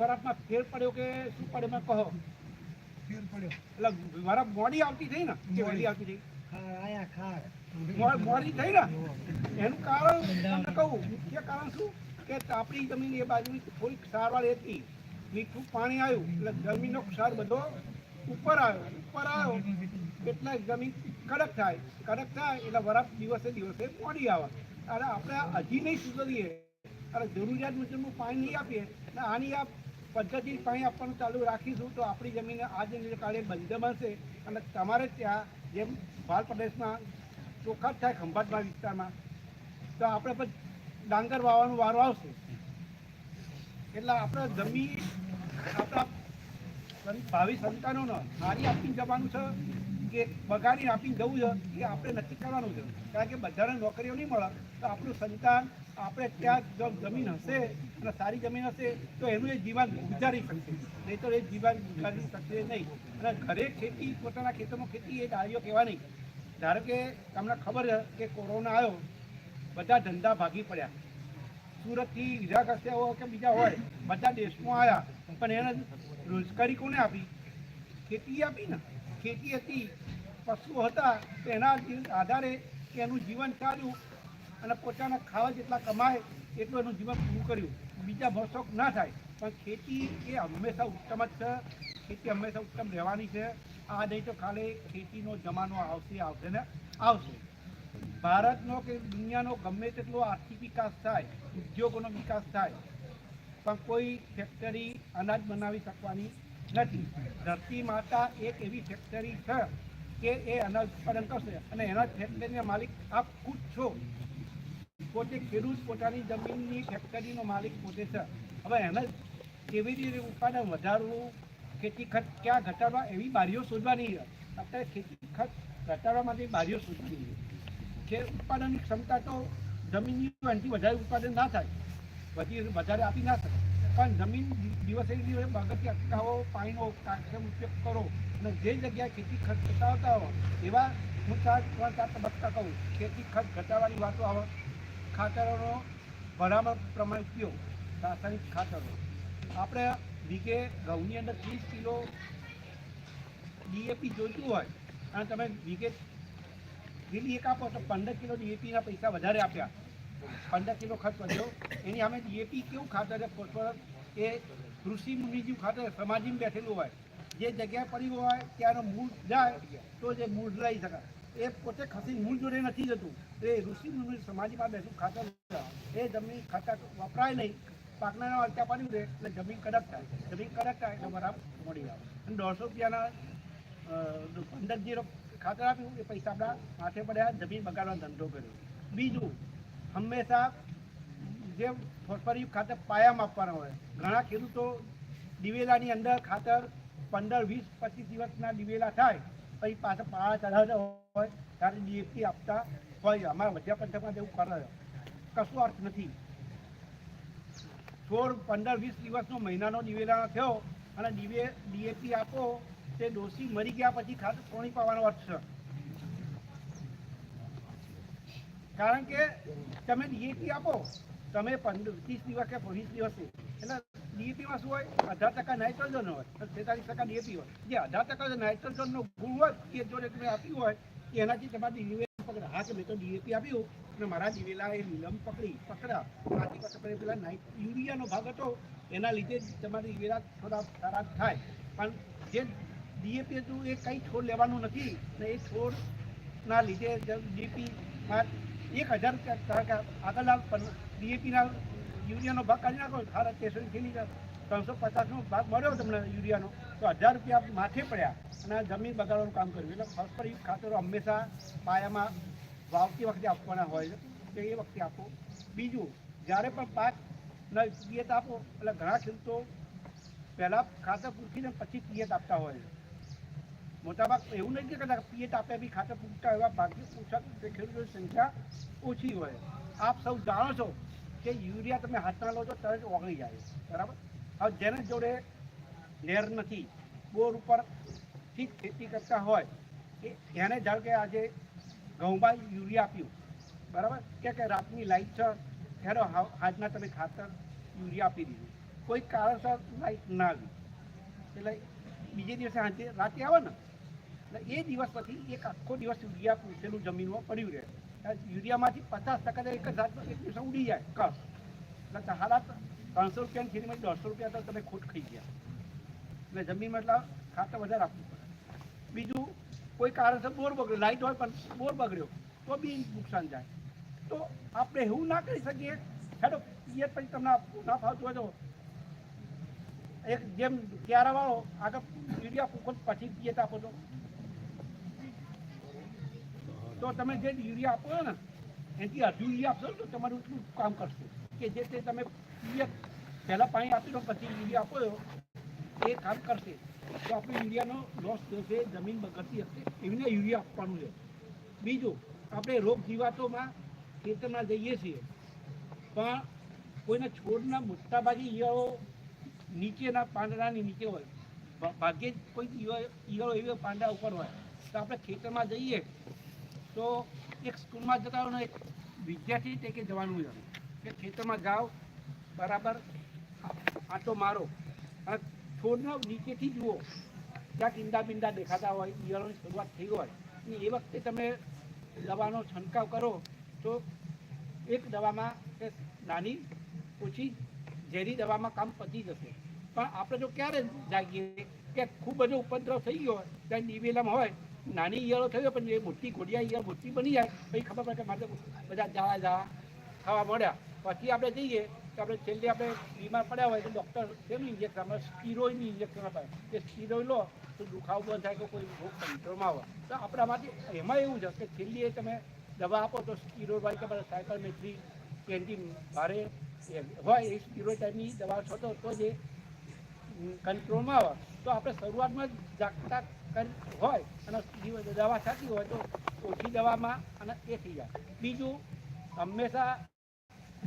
વરાપમાં ફેર પડ્યો કે શું પડ્યો? મેં કહો. ફેર પડ્યો. એટલે વરાપ મોડી આવતી થઈ ને? કે વહેલી આવતી થઈ? મોડી થઈ ને? એનું કારણ તમને કહું મુખ્ય કારણ શું? કે આપણી જમીન એ બાજુ થોડીક સારવાર હતી. મીઠું પાણી આવ્યું એટલે જમીનનો ક્ષાર બધો ઉપર આવ્યો. ઉપર આવ્યો એટલે જમીન કડક થાય. કડક થાય એટલે વરાપ દિવસે દિવસે મોડી આવે. અને આપણે હજી નહીં સુધરીએ. અને જરૂરિયાત મુજબનું પાણી નહીં આપીએ. અને આની આ પદ્ધતિ પાણી આપવાનું ચાલુ રાખીશું તો આપણી જમીન આજે કાલે બંધ બનશે અને તમારે ત્યાં જેમ ભાલ પ્રદેશમાં ચોખ્ખા જ થાય ખંભાતના વિસ્તારમાં, તો આપણે પણ ડાંગર વાવવાનો વારો આવશે. એટલે આપણે જમીન, આપણા ભાવિ સંતાનોને મારી આપીને જવાનું છે કે બગાડીને આપીને જવું છે એ આપણે નક્કી કરવાનું છે. કારણ કે બધાને નોકરીઓ નહીં મળે તો આપણું સંતાન આપણે ત્યાં જમીન હશે અને સારી જમીન હશે, તો એનું એ જીવન ગુજારી શકશે. નહીં તો એ જીવન ગુજારી શકશે નહીં. અને ઘરે ખેતી, પોતાના ખેતરમાં ખેતી એ ડાળીઓ કહેવાની ધારો કે તમને ખબર કે કોરોના આવ્યો, બધા ધંધા ભાગી પડ્યા. સુરતથી વિરાગ હશે હોય કે બીજા હોય, બધા દેશમાં આવ્યા. પણ એને રોજગારી કોને આપી? ખેતી આપી ને. ખેતી હતી પશુઓ હતા, તો એના જી- આધારે કે એનું જીવન ચાલ્યું. અને પોતાના ખાવા જેટલા કમાય, એટલું એનું જીવન પૂરું કર્યું. બીજા ભરસોક ના થાય, પણ ખેતી એ હંમેશા ઉત્તમ જ છે. ખેતી હંમેશા ઉત્તમ રહેવાની છે. આ નહીં તો ખાલી ખેતીનો જમાનો આવશે આવશે ને આવશે. ભારતનો કે દુનિયાનો ગમે તેટલો આર્થિક વિકાસ થાય, ઉદ્યોગોનો વિકાસ થાય, પણ કોઈ ફેક્ટરી અનાજ બનાવી શકવાની નથી. ધરતી માતા એક એવી ફેક્ટરી છે કે એ અનાજ ઉત્પાદન કરશે અને એના ફેક્ટરીના માલિક આપ ખુદ છો. પોતે ખેડૂત પોતાની જમીનની ફેક્ટરીનો માલિક પોતે છે. હવે એને કેવી રીતે ઉત્પાદન વધારવું, ખેતી ખર્ચ ક્યાં ઘટાડવા એવી બારીઓ શોધવાની અત્યારે ખેતી ખર્ચ ઘટાડવા માટે બારીઓ શોધવાની છે. ઉત્પાદનની ક્ષમતા તો જમીનની એનાથી વધારે ઉત્પાદન ના થાય વધી વધારે આપી ના શકે. પણ જમીન દિવસે દિવસે બગડતી અટકાવો, પાણીનો કાર્યક્રમ ઉપયોગ કરો અને જે જગ્યાએ ખેતી ખર્ચ ઘટાડતા હો એવા હું ચાર ત્રણ ચાર તબક્કા કહું. ખેતી ખર્ચ ઘટાડવાની વાતો આવે. ખાતરોનો ભરામણ પ્રમાણે ઉપયોગ રાસાયણિક ખાતરો. આપણે વીઘે ઘઉંની અંદર ત્રીસ કિલો ડીએપી જોઈતું હોય, અને તમે વીઘે લીલી એક આપો તો પંદર કિલો ડીએપીના પૈસા વધારે આપ્યા. પંદર કિલો ખર્ચ વધ્યો. એની સામે ડીએપી કેવું ખાતર એ કૃષિ મુનિ ખાતર સમાજીમાં બેઠેલું હોય. જે જગ્યાએ પડ્યું હોય, ત્યાંનો મૂળ જાય, તો જે મૂળ લઈ શકાય. એ પોતે ખસી મૂળ જોડે નથી જતું. એ ઋષિ મુનિ સમાજમાં બેસું ખાતર એ જમીન ખાતર વપરાય નહીં. પાકના અડચા પાડ્યું રહે એટલે જમીન કડક થાય. જમીન કડક થાય એટલે બરાબર મળી આવે. અને દોઢસો રૂપિયાના પંદર જીરો ખાતર આપ્યું. એ પૈસા આપણા માથે પડ્યા. જમીન બગાડવાનો ધંધો કર્યો. બીજું, હંમેશા જે ફોસ્ફરિક ખાતર પાયામાં આપવાના હોય. ઘણા ખેડૂતો દિવેલાની અંદર ખાતર પંદર, વીસ, પચીસ દિવસના દિવેલા થાય. પછી પાછા પાળા ચઢાવતા હોય, ત્યારે ડીએપી આપતા હોય. અમારા મધ્ય પંથકમાં જેવું કરે. કશું અર્થ નથી. સોળ પંદર વીસ દિવસનો મહિનાનો દિવેલા થયો અને દિવે ડીએપી આપો, તે ડોસી મરી ગયા પછી ખાતર કોણી પાવાનો અર્થ છે. કારણ કે તમે ડીએપી આપો, તમે પંદર, ત્રીસ દિવસ કે વીસ દિવસે. એટલે ડીએપીમાં શું હોય? અઢાર ટકા નાઇટ્રોજન હોય. તેતાલીસ ટકા ડીએપી હોય. જે અઢાર ટકા નાઇટ્રોજનનો ગુણ હોય, એ જો તમે આપ્યું હોય એનાથી તમારી દિવેલા પકડે. હા કે મેં તો ડીએપી આપ્યું, અને મારા દિવેલા એ નીલમ પકડી, પકડા. આથી પછી પેલા નાઇટ યુરિયાનો ભાગ હતો. એના લીધે તમારી દિવેલા થોડા ખરાબ થાય. પણ જે ડીએપી હતું એ કંઈ છોડ લેવાનું નથી ને એ છોડના લીધે ડીપી એક હજાર આગળ ડીએપીના યુરિયાનો ભાગ કાઢી નાખો સારા ખીલી થેલી ત્રણસો પચાસનો ભાગ મળ્યો તમને યુરિયાનો, તો હજાર રૂપિયા માથે પડ્યા અને આ જમીન બગાડવાનું કામ કર્યું. એટલે ફોસ્ફરયુક્ત ખાતરો હંમેશા પાયામાં વાવતી વખતે આપવાના હોય છે. તો એ વખતે આપો. બીજું, જ્યારે પણ પાક ન પિયત આપો, એટલે ઘણા ખેડૂતો પહેલાં ખાતર પૂછીને પછી પિયત આપતા હોય છે. મોટાભાગ એવું નથી કહેતા પિયત આપે બી ખાતર પૂરતા એવા ભાગ્ય પૂછા ખેડૂતોની સંખ્યા ઓછી હોય. આપ સૌ જાણો છો કે યુરિયા તમે હાથમાં લો છો તરત ઓગળી જાય બરાબર? હવે જેને જોડે લેર નથી, બોર ઉપર ઠીક ખેતી કરતા હોય, એ એને ધારો કે આજે ઘઉંમાં યુરિયા આપ્યું, બરાબર? કે કે રાતની લાઈટ છે ત્યારે હાજના તમે ખાતર, યુરિયા આપી દીધું. કોઈ કારણસર લાઈટ ના આવી. એટલે બીજે દિવસે સાંજે, રાતે આવે ને? એટલે એ દિવસ પછી એક આખો દિવસ યુરિયા પૂછેલું જમીનમાં પડ્યું રહે. યુરિયામાંથી પચાસ ટકા એક જ એક દિવસ ઉડી જાય કસ એટલે તમારા ત્રણસો રૂપિયાની ખેતીમાં દોઢસો રૂપિયા તો તમે ખોટ ખાઈ ગયા. એટલે જમીનમાં એટલે ખાતર વધારે આપવું પડે. બીજું, કોઈ કારણસર બોર બગડ્યો લાઇટ હોય પણ બોર બગડ્યો, તો બી નુકસાન જાય. તો આપણે એવું ના કરી શકીએ. હેડો એ પછી તમને ના ફાવતું હોય તો એક જેમ ક્યારાવાળો આગળ યુરિયા ફૂકો પછી પિયત આપો તો. તો તમે જે યુરિયા આપો ને એથી અડધું યુરિયા આપશો તો તમારું એટલું કામ કરશે. કે જે તે તમે પહેલાં પાણી આપી દો, પછી યુરિયા આપો, એ કામ કરશે. તો આપણે યુરિયાનો લોસ થશે જમીન બગડતી હશે, એવીને યુરિયા આપવાનું છે. બીજું, આપણે રોગ જીવાતોમાં ખેતરમાં જઈએ છીએ, પણ કોઈના છોડના મોટા ભાગે ઈયળો નીચેના પાંદડાની નીચે હોય ભાગ્યે કોઈ ઈયળો એવી પાંદડા ઉપર હોય. તો આપણે ખેતરમાં જઈએ તો એક સ્કૂલમાં જતા હોય એક વિદ્યાર્થી તરીકે જવાનું છે કે ખેતરમાં જાઓ, બરાબર આંટો મારો. અને છોડના નીચેથી જુઓ. ત્યાં ટીંડા બિંડા દેખાતા હોય, ઈયળોની શરૂઆત થઈ હોય. અને એ વખતે તમે દવાનો છંટકાવ કરો, તો એક દવામાં નાની ઓછી ઝેરી દવામાં કામ પતી જશે. પણ આપણે જો ક્યારે જાગીએ કે ખૂબ બધો ઉપદ્રવ થઈ ગયો હોય ત્યાં દિવેલામાં હોય નાની ઈયળો થયો પણ એ મોટી ઘોડિયા ઈયળ મોટી બની જાય, પછી ખબર પડે કે મારે બધા જાળા જાળા ખાવા મળ્યા. પછી આપણે જઈએ તો આપણે છેલ્લે આપણે બીમાર પડ્યા હોય તો ડૉક્ટર કેમ ઇન્જેક્શન આપણે સ્ટીરોઇડની ઇન્જેક્શન અપાય એ સ્ટીરોઇડ લો તો દુખાવો બંધ થાય કે કોઈ રોગ કંટ્રોલમાં આવે. તો આપણા માટે એમાં એવું છે કે છેલ્લી તમે દવા આપો તો સ્ટીરોઇડ વાળી તમારે સાયકલ મેથ્રી કેન્ટીન ભારે હોય એ સ્ટીરોઇડ ટાઈપની દવા છો તો જે કંટ્રોલમાં આવે. તો આપણે શરૂઆતમાં જ જાગતા હોય અને દિવસ દવા થતી હોય તો ઓછી દવામાં અને એ થઈ જાય. બીજું, હંમેશા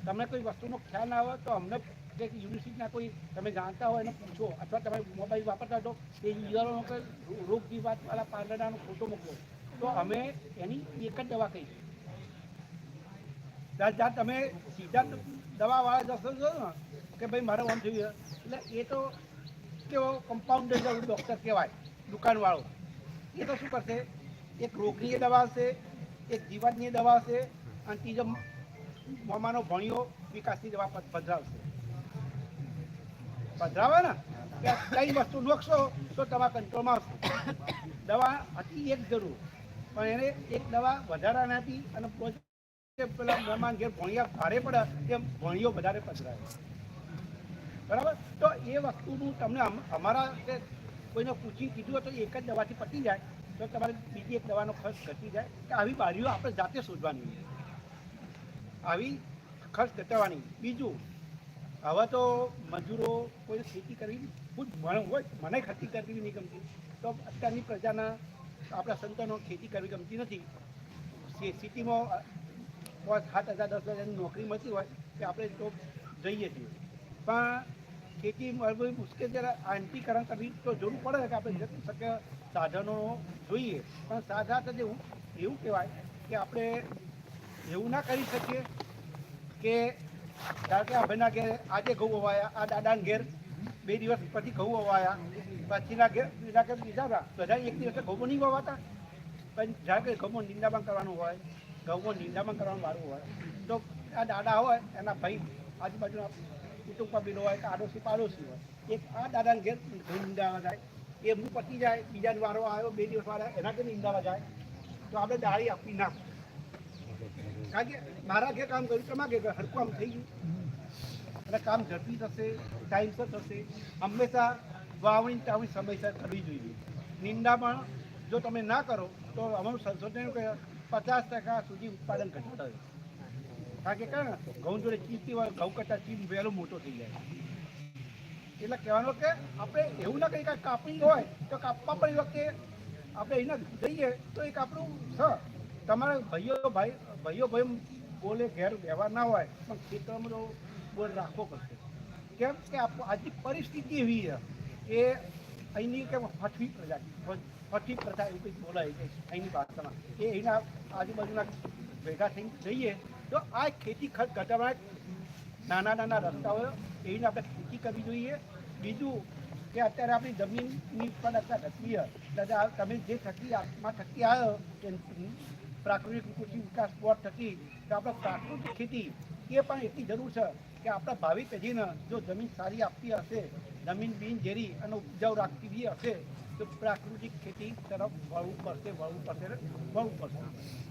તમને કોઈ વસ્તુનો ખ્યાલ ના હોય તો અમને જે યુનિવર્સિટીના કોઈ તમે જાણતા હોય એને પૂછો અથવા તમે મોબાઈલ વાપરતા હો તો એ ઈયળોનો કોઈ રોગ વિવાદવાળા પાર્લરનો ફોટો મોકલો તો અમે એની એક જ દવા કહીશું ત્યાં જ્યાં તમે સીધા દવાવાળા જશો છો ને કે ભાઈ મારે આમ થયું. એટલે એ તો કેવો કમ્પાઉન્ડર ડૉક્ટર કહેવાય. દુકાનવાળો. એ તો શું કરશે? એક રોગની દવા હશે, એક જીવાતની દવા હશે, અને ત્રીજો મોમાનો ભણિયો, વિકાસની દવા પધરાવશે. પધરાવે ને કઈ વસ્તુ નોખશો, તો તમારા કંટ્રોલમાં આવશે. દવા હતી એક જરૂર, પણ એને એક દવા વધારાની નાખી અને પેલા મહેમાન ઘેર ભણિયા ભારે પડે તેમ ભણિયો વધારે પધરાવે બરાબર? તો એ વસ્તુનું તમને અમારા કોઈને પૂછી કીધું તો એક જ દવાથી પતી જાય. તો તમારે બીજી એક દવાનો ખર્ચ ઘટી જાય. કે આવી બારીઓ આપણે જાતે શોધવાની આવી ખર્ચ ઘટાડવાની. બીજું, હવે તો મજૂરો કોઈ ખેતી કરવી ખુદ ભણ હોય. મને ખેતી કરવી નહીં ગમતી. તો અત્યારની પ્રજાના, આપણા સંતાનો ખેતી કરવી ગમતી નથી. સિટીમાં પાંચ, સાત હજાર, દસ હજારની નોકરી મળતી હોય કે આપણે તો જઈએ છીએ. પણ ખેતી મુશ્કેલ જ્યારે આંટીકરણ કરવી તો જરૂર પડે કે આપણે જેટલું શક્ય સાધનો જોઈએ. પણ સાધા તો એવું એવું કહેવાય કે આપણે એવું ના કરી શકીએ કે ધારો કે ભાઈના ઘેર આજે ઘઉં વવાયા, આ દાદાના ઘેર બે દિવસ પછી ઘઉં વવાયા, પછીના ઘેર બીજા ઘેર બીજા બધા એક દિવસે ઘઉં નહીં વવાતા. પણ જ્યારે કે ઘઉં નિંદામણ કરવાનું હોય ઘઉં નિંદામણ કરવાનું વાળું હોય, તો આ દાદા હોય, એના ભાઈ આજુબાજુના કુટુંબમાં બીનો હોય કે આડોશી પાડોશી હોય, એક આ દાદાને ઘેર નિંદાવા જાય, એ હું પતી જાય બીજા વારો આવ્યો, બે દિવસ વાળા એના ઘેર નિંદાવા જાય, તો આપણે દાળી આપી ના. કારણ કે મારા ઘેર કામ કર્યું, તમારા ઘેર હરકું આમ થઈ ગયું. અને કામ ઝડપી થશે ટાઈમસર થશે, હંમેશા વાવણી ટાવણી સમયસર કરવી જોઈએ. નિંદા જો તમે ના કરો, તો અમારું સંશોધન પચાસ ટકા સુધી ઉત્પાદન ઘટાડે કારણ કે કારણ ઘઉં જોડે ચીપતી હોય, ઘઉં કરતાં ચીપ વહેલો મોટો થઈ જાય. એટલે કહેવાનું કે આપણે એવું ના કંઈ કાંઈ કાપણી હોય, તો કાપવા પડી વખતે આપણે એને જઈએ તો એક આપણું સ, તમારે ભાઈઓ, ભાઈ ભાઈઓ ભાઈ બોલે ઘેર વ્યવહાર ના હોય, પણ ખેતરમાં તો બોલ રાખવો પડશે. કેમ કે આજની પરિસ્થિતિ એવી છે કે અહીંની કે ફઠવી પ્રજા ફઠવી પ્રજા એવું કંઈક બોલાય છે અહીંની ભાષામાં. એ એના આજુબાજુના ભેગા થઈને જઈએ તો આ ખેતી ખર્ચ ઘટાડવા નાના નાના રસ્તાઓ, એવીને આપણે ખેતી કરવી જોઈએ બીજું કે અત્યારે આપણી જમીનની પણ અત્યારે છે. એટલે તમે જે થકી માં થકી આવ્યો પ્રાકૃતિક કૃષિ વિકાસ બોર્ડ થકી કે આપણે પ્રાકૃતિક ખેતી, એ પણ એટલી જરૂર છે કે આપણા ભાવિ પેઢીને જો જમીન સારી આપતી હશે, જમીન બિનઝેરી અને ઉપજાઉ રાખતી બી હશે તો પ્રાકૃતિક ખેતી તરફ વળવું પડશે વળવું પડશે વળવું પડશે.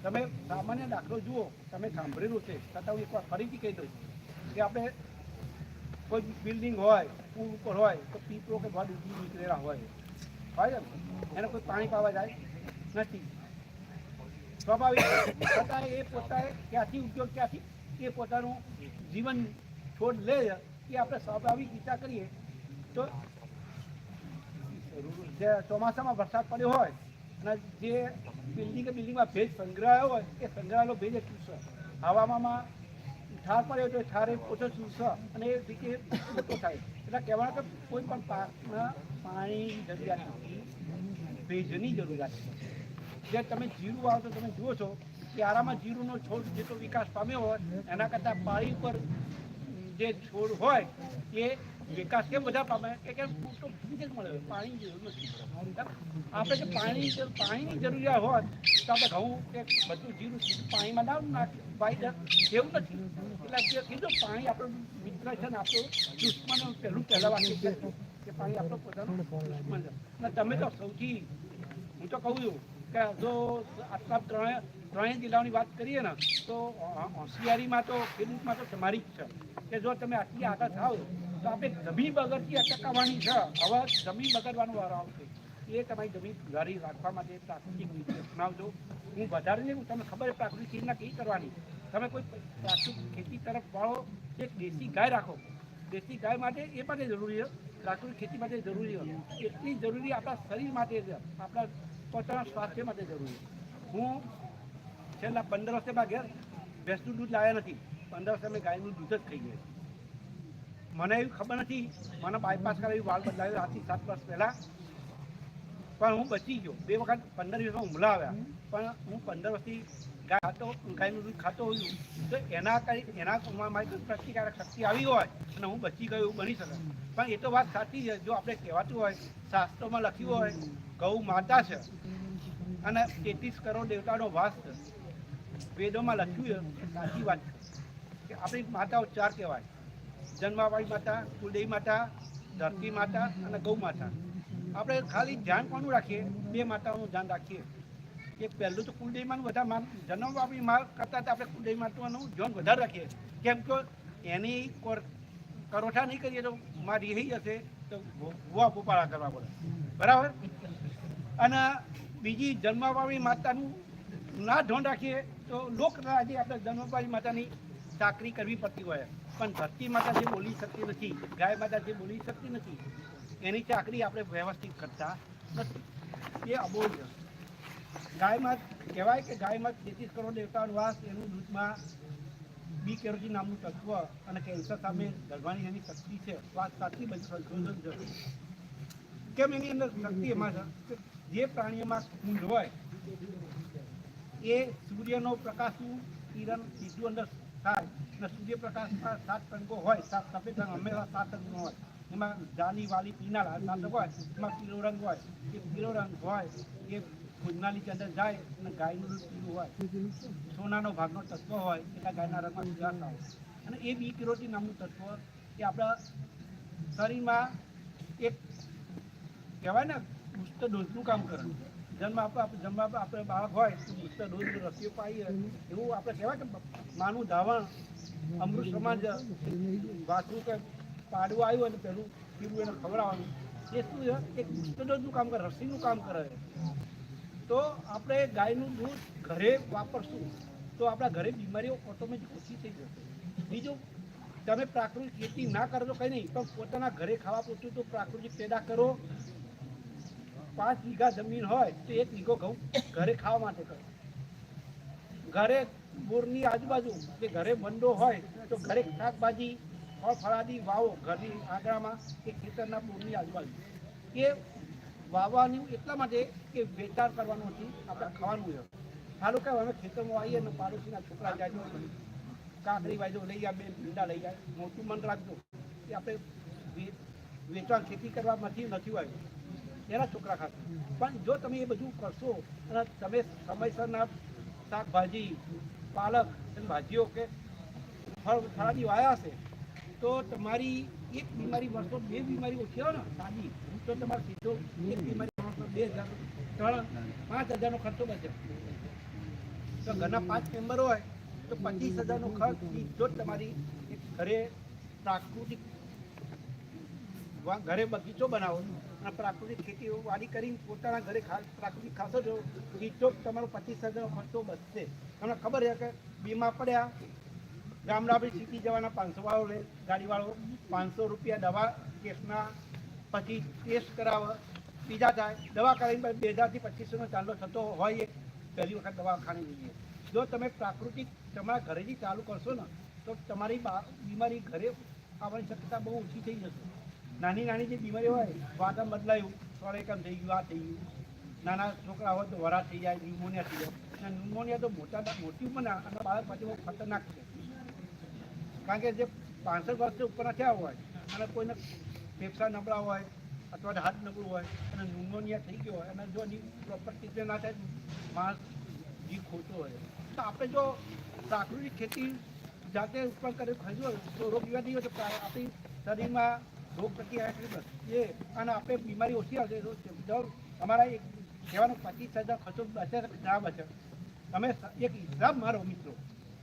તમે સામાન્ય દાખલો જુઓ, તમે સાંભળેલું છે, છતાં હું એકવાર ફરીથી કહી દઉં કે આપણે કોઈ બિલ્ડિંગ હોય, પુલ ઉપર હોય, તો પીપળો કે વડ ઉગી નીકળેલા હોય. હોય ને એને કોઈ પાણી પાવા જાય નથી. સ્વાભાવિક. છતાં એ પોતાએ ક્યાંથી ઉપયોગ ક્યાંથી? એ પોતાનું જીવન છોડ લે એ આપણે સ્વાભાવિક વિચાર કરીએ તો જે ચોમાસામાં વરસાદ પડ્યો હોય અને જે બિલ્ડિંગ બિલ્ડિંગમાં ભેજ સંગ્રહાયો હોય, એ સંગ્રહાયેલો ભેજ એ ચૂસશે હવામાનમાં ઠાર પડ્યો તો એ ઠારે ઓછો ચૂસશે અને એ રીતે મોટો થાય. એટલે કહેવાય કે કોઈ પણ પાકમાં પાણીની જરૂરિયાત નથી ભેજની જરૂરિયાત છે. જે તમે જીરું વાવો તો તમે જુઓ છો કે આરામાં જીરુંનો છોડ જેટલો વિકાસ પામ્યો હોય, એના કરતાં પાણી ઉપર જે છોડ હોય, એ વિકાસ કેમ બધા પામે? કે કેમ પૂરતો બીજે મળે. પાણી જરૂર નથી આપણે જે પાણી પાણીની જરૂરિયાત હોત, તો આપણે ઘઉં કે બધું જીરું પાણીમાં ના નાખે ફાયદા એવું નથી. એટલે જે કીધું પાણી આપણું મિત્ર છે ને, આપણું દુશ્મન પહેલું પહેલા વાક્ય કે પાણી આપણો પોતાનો દુશ્મન છે. અને તમે તો સૌથી, હું તો કહું છું કે જો આટલા ત્રણે ત્રણેય જિલ્લાઓની વાત કરીએ ને, તો હોશિયારીમાં તો, ખેડૂતમાં તો તમારી જ છે કે જો તમે આટલી આગળ થાવ તો આપણે જમીન બગડતી અટકાવવાની છે, હવે જમીન બગડવાનો વારો આવશે. એ તમારી જમીન સુધારી રાખવા માટે પ્રાકૃતિક રીતે અપનાવજો. હું વધારે નહીં તમને ખબર પ્રાકૃતિક ખેતીના કઈ કરવાની? તમે કોઈ પ્રાકૃતિક ખેતી તરફ વાળો, એક દેશી ગાય રાખો. દેશી ગાય માટે એ માટે જરૂરી છે. પ્રાકૃતિક ખેતી માટે જરૂરી હોય એટલી જરૂરી આપણા શરીર માટે આપણા પોતાના સ્વાસ્થ્ય માટે જરૂરી હું છેલ્લા પંદર વર્ષે માં ઘેર ભેંસનું દૂધ લાવ્યા નથી. પંદર વર્ષે અમે ગાયનું દૂધ જ ખાઈએ મને એવી ખબર નથી, મને બાયપાસ કરાવી, વાળ બદલાવ્યો આજથી સાત વર્ષ પહેલાં. પણ હું બચી ગયો. બે વખત પંદર દિવસમાં હુમલા આવ્યા. પણ હું પંદર વર્ષથી ખાતો, ગાયનું દૂધ ખાતો હોઉં તો એના કઈ એના મારી પ્રતિકારક શક્તિ આવી હોય અને હું બચી ગયો એવું બની શકે. પણ એ તો વાત સાચી છે. જો આપણે કહેવાતું હોય, શાસ્ત્રોમાં લખ્યું હોય, ગૌ માતા છે. અને તેત્રીસ કરોડ દેવતાનો વાસ છે. વેદોમાં લખ્યું છે, સાચી વાત કે આપણી માતાઓ ચાર કહેવાય. જન્માવાળી માતા, કુલદેવી માતા, ધરતી માતા અને ગૌ માતા. આપણે ખાલી ધ્યાન કોનું રાખીએ? બે માતાઓનું ધ્યાન રાખીએ. કે પહેલું તો કુલદેવીમાનું વધારે માન જન્મવાળી માં કરતાં આપણે કુલદેવી માતાનું ધ્યાન વધારે રાખીએ. કેમ કે એની કોર- કરોઠા નહીં કરીએ તો માં રહી જશે તો ભૂવા ભૂપાળા કરવા પડે. બરાબર? અને બીજી જન્માવાળી માતાનું ના ધોન રાખીએ તો લોક આજે આપણે ધનુભાઈ માતાની ચાકરી કરવી પડતી હોય. પણ ધરતી માતા જે બોલી શકતી નથી, ગાય માતા જે બોલી શકતી નથી, એની ચાકરી આપણે વ્યવસ્થિત કરતા નથી. એ અબોધ. ગાયમાં કહેવાય કે ગાયમાં તેત્રીસ કરોડ દેવતાનો વાસ, એનું દૂધમાં બી કેરોટીન નામનું તત્વ અને કેન્સર સામે લડવાની એની શક્તિ છે. વાત સાચી બધી સંશોધન છે. કેમ એની અંદર શક્તિ એમાં છે? જે પ્રાણીઓમાં કુંડ હોય એ સૂર્યનો પ્રકાશનું કિરણ સીધું અંદર થાય અને સૂર્યપ્રકાશમાં સાત રંગો હોય, સાત સફેદ રંગ હંમેશા સાત રંગનો હોય. એમાં જાની, વાલી, પીનારા સાત હોય. એમાં પીળો રંગ હોય. એ પીળો રંગ હોય, એ ભોજનાલી અંદર જાય અને ગાયનું દૂધ પીળું હોય. સોનાનો ભાગનો તત્વ હોય એટલે ગાયના રંગમાં વિકાસ આવે અને એ બી કિરોટી નામનું તત્વ એ આપણા શરીરમાં એક કહેવાય ને બુસ્ટર ડોઝનું કામ કરે. જન્મ આપણે જન્મ આપણે બાળક હોય, તો બુસ્ટર ડોઝ રસીઓ પાઈએ. એવું આપણે કહેવાય કે માનું ધાવણ. અમૃત સમાજ જ કે પાડવું આવ્યું અને પેલું પીવું એને ખવડાવવાનું. એ શું છે? એક ડોઝનું કામ કરે, રસીનું કામ કરે. તો આપણે ગાયનું દૂધ ઘરે વાપરશું, તો આપણા ઘરે બીમારીઓ ઓટોમેટિક ઓછી થઈ જશે. બીજું, તમે પ્રાકૃતિક ખેતી ના કરો તો કંઈ નહીં, પણ પોતાના ઘરે ખાવા પૂરતું તો પ્રાકૃતિક પેદા કરો. પાંચ વીઘા જમીન હોય તો એક વીઘો ઘઉં ઘરે ખાવા માટે કરો. ઘરે બોરની આજુબાજુ કે ઘરે બંડો હોય તો ઘરે શાકભાજી, ફળ ફળાદી વાવો ઘરની આંગણામાં કે ખેતરના બોરની આજુબાજુ. એ વાવવાનું એટલા માટે કે વેચાણ કરવાનું નથી, આપણે ખાવાનું છે સારું કે અમે ખેતરમાં આવીએ અને પાડોશીના છોકરા જાય કાંકરી વાયદો લઈ બે ભીંડા લઈ જાય મોટું મન રાખજો એ આપણે વેચાણ ખેતી કરવામાંથી નથી આવ્યું એના છોકરા ખાશે. પણ જો તમે એ બધું કરશો, અને તમે સમયસરના શાકભાજી, પાલક અને ભાજીઓ કે ફળ, ફળાદી વાયા હશે, તો તમારી એક બીમારી વર્ષો બે બીમારી ઓછી આવે ને, સાદી. તો તમારે સીધો એક બીમારી વર્ષો બે હજાર ત્રણ, પાંચ હજારનો ખર્ચો બચે. તો ઘરના પાંચ મેમ્બર હોય, તો પચીસ હજારનો ખર્ચ સીધો જ તમારી ઘરે પ્રાકૃતિક ઘરે બગીચો બનાવો. અને પ્રાકૃતિક ખેતી વાડી કરીને પોતાના ઘરે પ્રાકૃતિક ખાશો છો જ તમારો પચીસ હજારનો ખર્ચો બચશે. તમને ખબર છે કે બીમાર પડ્યા. ગામડા આપણે સિટી જવાના પાંચસો વાળો લે, ગાડીવાળો પાંચસો રૂપિયા દવા કેસના પછી ટેસ્ટ કરાવે, બીજા થાય. દવા કરાવીને બે હજારથી પચીસોનો ચાંદલો થતો હોય પહેલી વખત દવા ખાણી જોઈએ. જો તમે પ્રાકૃતિક તમારા ઘરેથી ચાલુ કરશો ને, તો તમારી બીમારી ઘરે આવવાની શક્યતા બહુ ઓછી થઈ જશે. નાની નાની જે બીમારી હોય વાતા બદલાયું. સોળેકમ થઈ ગયું, આ થઈ ગયું. નાના છોકરા હોય તો વરા થઈ જાય ન્યુમોનિયા થઈ જાય. અને ન્યુમોનિયા તો મોટા મોટી ઉંમરના, અને બાળક પછી બહુ ખતરનાક છે. કારણ કે જે પાંસઠ વર્ષથી ઉપરના થયા હોય, અને કોઈને ફેફસા નબળા હોય, અથવા હાથ નબળું હોય, અને ન્યુમોનિયા થઈ ગયો હોય, અને જો એની પ્રોપર ટ્રીટમેન્ટ ના થાય, માણસ જીવ ખોટો હોય. તો આપણે જો પ્રાકૃતિક ખેતી જાતે ઉત્પન્ન કરી હોય તો રોગ વિવાદ નહીં હોય તો આપણી શરીરમાં રોગ પ્રતિકારક એ, અને આપણે બીમારી ઓછી આવશે દર અમારા એક કહેવાનો પચીસ હજાર ખર્ચો બચે ના બચે તમે એક હિસાબ મારો મિત્રો,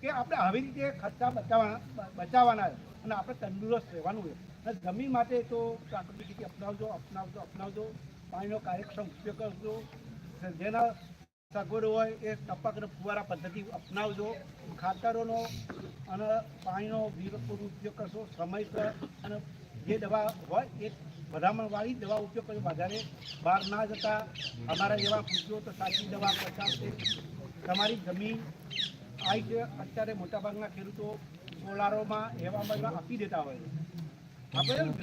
કે આપણે આવી રીતે ખર્ચા બચાવવાના બચાવવાના અને આપણે તંદુરસ્ત રહેવાનું હોય અને જમીન માટે તો પ્રાકૃતિક ખેતી અપનાવજો અપનાવજો અપનાવજો. પાણીનો કાર્યક્ષમ ઉપયોગ કરજો. જેના સગવડો હોય એ ટપક ફુવારા પદ્ધતિ અપનાવજો. ખાતરોનો અને પાણીનો વિરપૂર ઉપયોગ કરશો. સમયસર અને જે દવા હોય એ ભલામણવાળી દવા ઉપયોગ કર્યો. વધારે બહાર ના જતા અમારા જેવા પૂછ્યો તો સાચી દવા પચાવશે તમારી જમીન છે. અત્યારે મોટાભાગના ખેડૂતો સોલારોમાં એવામાં એવા આપી દેતા હોય આપણે.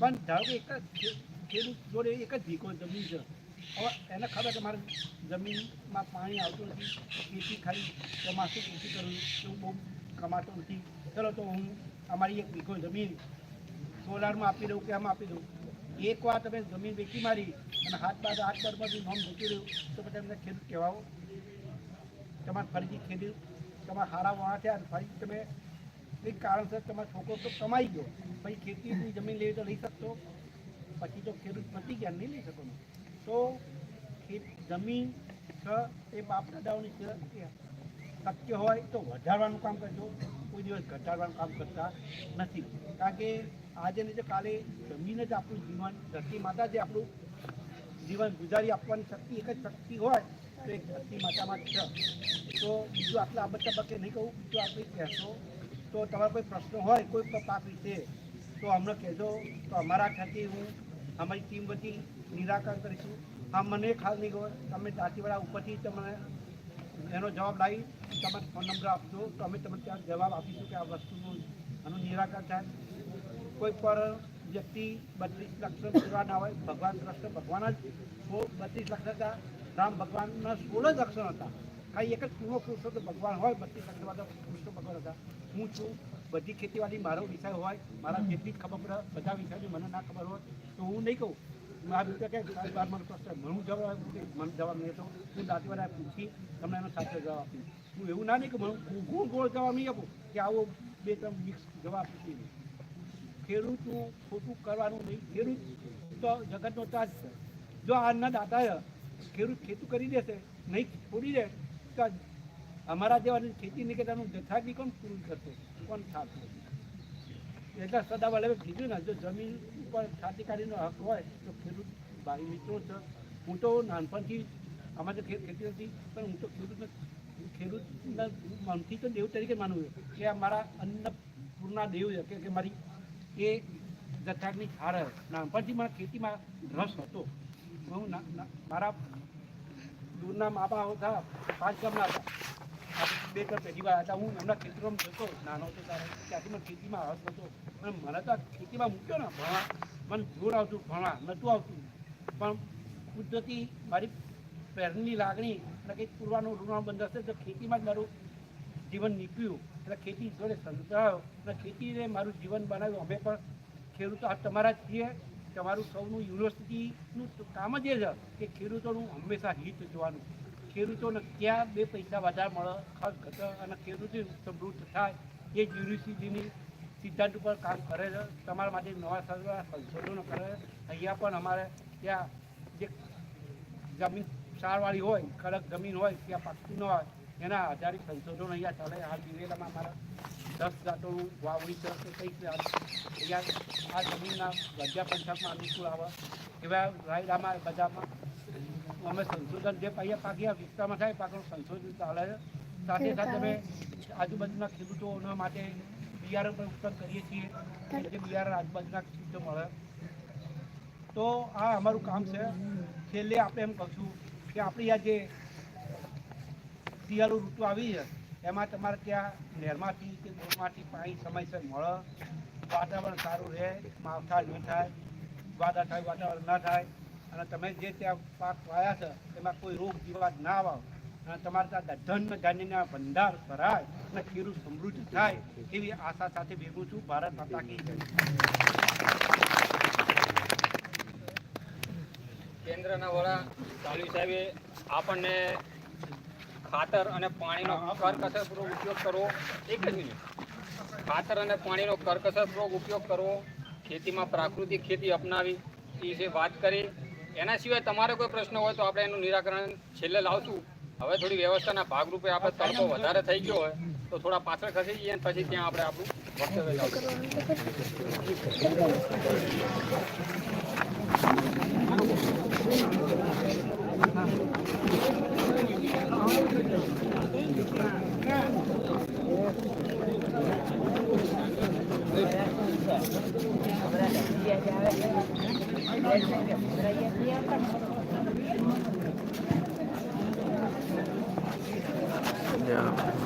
પણ ધારો કે એક જ ખેડૂત જોડે એક જ ભીખો જમીન છે. હવે એને ખબર કે મારે જમીનમાં પાણી આવતું નથી. ખેતી ખાલી ચોમાસું ખેતી કરું એવું બહુ કમાતો નથી. ચલો તો હું અમારી એક વીઘો જમીન સોલારમાં આપી દઉં કે આમાં આપી દઉં. એક વાર તમે જમીન વેચી મારી અને હાથ બાદ હાથ બાદમાંથી નોમ જતી દઉં, તો પછી તમને ખેડૂત કહેવાઓ. તમારે ફરીથી ખેડૂત, તમારા હારા વણા થયા ફરી તમે કંઈક કારણસર તમારો છોકરો તો કમાઈ ગયો. પછી ખેતીની જમીન લેવી તો લઈ શકશો પછી તો ખેડૂત પતી ગયા, નહીં લઈ શકો તો જમીન છે, એ બાપ દાદાઓની છે શક્ય હોય તો વધારવાનું કામ કરજો. કોઈ દિવસ ઘટાડવાનું કામ કરતા નથી. કારણ કે આજે ને તો કાલે જમીન જ આપણું જીવન, ધરતી માતા જે આપણું જીવન ગુજારી આપવાની શક્તિ, એક જ શક્તિ હોય, તો એક ધરતી માતામાં જ છે. તો બીજું આટલા આ બધા તબક્કે નહીં કહું, બીજું આપણે કહેશો, તો તમારો કોઈ પ્રશ્ન હોય, કોઈ પાક વિશે તો અમને કહેજો, તો અમારા ખાતે હું, અમારી ટીમ વતી નિરાકરણ કરીશું. હા, મને ખ્યાલ નહીં ગયો તમે દાંતીવાડા ઉપરથી તમને એનો જવાબ લાવી, તમે ફોન નંબર આપજો, તો અમે તમને ત્યાં જવાબ આપીશું કે આ વસ્તુનું આનું નિરાકરણ થાય. કોઈ પણ વ્યક્તિ બત્રીસ લક્ષણ પૂરા ના હોય, ભગવાન કૃષ્ણ ભગવાન જ. બત્રીસ લક્ષણ હતા, રામ ભગવાનના સોળ જ લક્ષણ હતા. ખાલી એક જ પૂર્ણ પુરુષો તો ભગવાન હોય, બત્રીસ લક્ષણ કૃષ્ણ ભગવાન હતા. હું છું, બધી ખેતીવાડી મારો વિષય હોય, મારા જેટલી જ ખબર પડે, બધા વિષયની મને ના ખબર હોય, તો હું નહીં કહું. મારા રીતે કે, સાહેબ, બાર મને પ્રશ્ન મને જવાબ મને જવાબ નહીં હતો. હું દાંતીવાળા પૂછી, તમને એનો સાચો જવાબ આપીશ. હું એવું ના નહીં કે મને ગોળ જવાબ નહીં આપું કે આવો બે ત્રણ મિક્સ જવાબ આપીશ. ખેડૂતનું ખોટું કરવાનું નહીં. ખેડૂત તો જગતનો તાજ છે. જો આજના દાદાએ ખેડૂત ખેતું કરી દેશે, નહીં છોડી દે, તો અમારા જેવા ખેતી નિકેતનનું જથ્થાથી કોણ પૂરું કરશે? કોણ થશે એટલે સદા વલ્લભે કીધું ને, જો જમીન ઉપર છાતી કાઢીનો હક હોય, તો ખેડૂત ભાઈ મિત્રો છે. હું તો નાનપણથી અમારે તો ખેતી નથી, પણ હું તો ખેડૂત. ખેડૂતના મનથી તો દેવ તરીકે માનું છું કે આ મારા અન્નપૂર્ણા દેવ છે કે મારી એ જથ્થાની છાર નાનપણથી મારા ખેતીમાં રસ હતો. હું મારા દૂરના મા બાપ હતા, પાંચ ગામના હતા. બે, ત્રણ પેઢીમાં હતા. હું એમના ખેતરોમાં જતો, નાનો હતો ત્યારે. ત્યાંથી મને ખેતીમાં રસ હતો. અને મને તો ખેતીમાં મૂક્યો ને ભણવા મને જોર આવતું ભણવા નહોતું આવતું. પણ કુદરતી મારી પહેરની લાગણી અને કંઈક પૂરવાનું ઋણ બંધ હશે તો ખેતીમાં જ મારું જીવન નીકળ્યું. એટલે ખેતી જોડે સંકળાયો અને ખેતીને મારું જીવન બનાવ્યું. અમે પણ ખેડૂતો, આ તમારા જ છીએ. તમારું સૌનું યુનિવર્સિટીનું કામ જ એ છે કે ખેડૂતોનું હંમેશા હિત જોવાનું. ખેડૂતોને ક્યાં બે પૈસા વધારે મળે ખર્ચ ઘટે અને ખેડૂતો સમૃદ્ધ થાય, એ જ યુનિવર્સિટીની સિદ્ધાંત ઉપર કામ કરે છે. તમારા માટે નવા સંશોધનો કરે છે. અહીંયા પણ અમારે ત્યાં જે જમીન ક્ષારવાળી હોય કડક જમીન હોય, ત્યાં પાકતું ન હોય. એના આધારિત સંશોધન અહીંયા ચાલે. હાલ દિવેલામાં અમારા દસ જાતોનું વાવણી છે. કે કંઈક અહીંયા આ જમીનના ગજા પંથકમાં અનુકૂળ આવે એવા રાયડામાં બધામાં અમે સંશોધન જે અહીંયા પાકી વિસ્તારમાં થાય પાકનું સંશોધન ચાલે છે. સાથે સાથે અમે આજુબાજુના ખેડૂતોના માટે બિયારણ પણ ઉત્પન્ન કરીએ છીએ. જે બિયારણ આજુબાજુના ખેડૂતો મળે. તો આ અમારું કામ છે. છેલ્લે આપણે એમ કહીશું કે આપણી આ જે શિયાળુ ઋતુ આવી છે, એમાં તમારે ત્યાં નહેરમાંથી કે બોરમાંથી પાણી સમયસર મળે, વાતાવરણ સારું રહે, માવઠા ન થાય વાદા થાય, વાતાવરણ ના થાય, અને તમે જે ત્યાં પાક વાયા છે, એમાં કોઈ રોગ જીવાત ના આવે અને તમારે ત્યાં ધન ધાન્યના ભંડાર ભરાય, અને ખેડૂત સમૃદ્ધ થાય, એવી આશા સાથે ભેગું છું. ભારત માતા કી કેન્દ્રના વડા સાહેબે આપણને ખાતર અને પાણીનો કરકસરપૂર્વક ઉપયોગ કરવો, એક જ મિનિટ. ખાતર અને પાણીનો કરકસરપૂર્વક ઉપયોગ કરવો, ખેતીમાં પ્રાકૃતિક ખેતી અપનાવી, એ વિશે વાત કરી, એના સિવાય તમારે કોઈ પ્રશ્ન હોય તો આપણે એનું નિરાકરણ છેલ્લે લાવશું. હવે થોડી વ્યવસ્થાના ભાગરૂપે આપણે તડકો વધારે થઈ ગયો હોય, તો થોડા પાછળ ખસી જઈએ પછી ત્યાં આપણે આપણું વક્તવ્ય લાવશું. Yeah.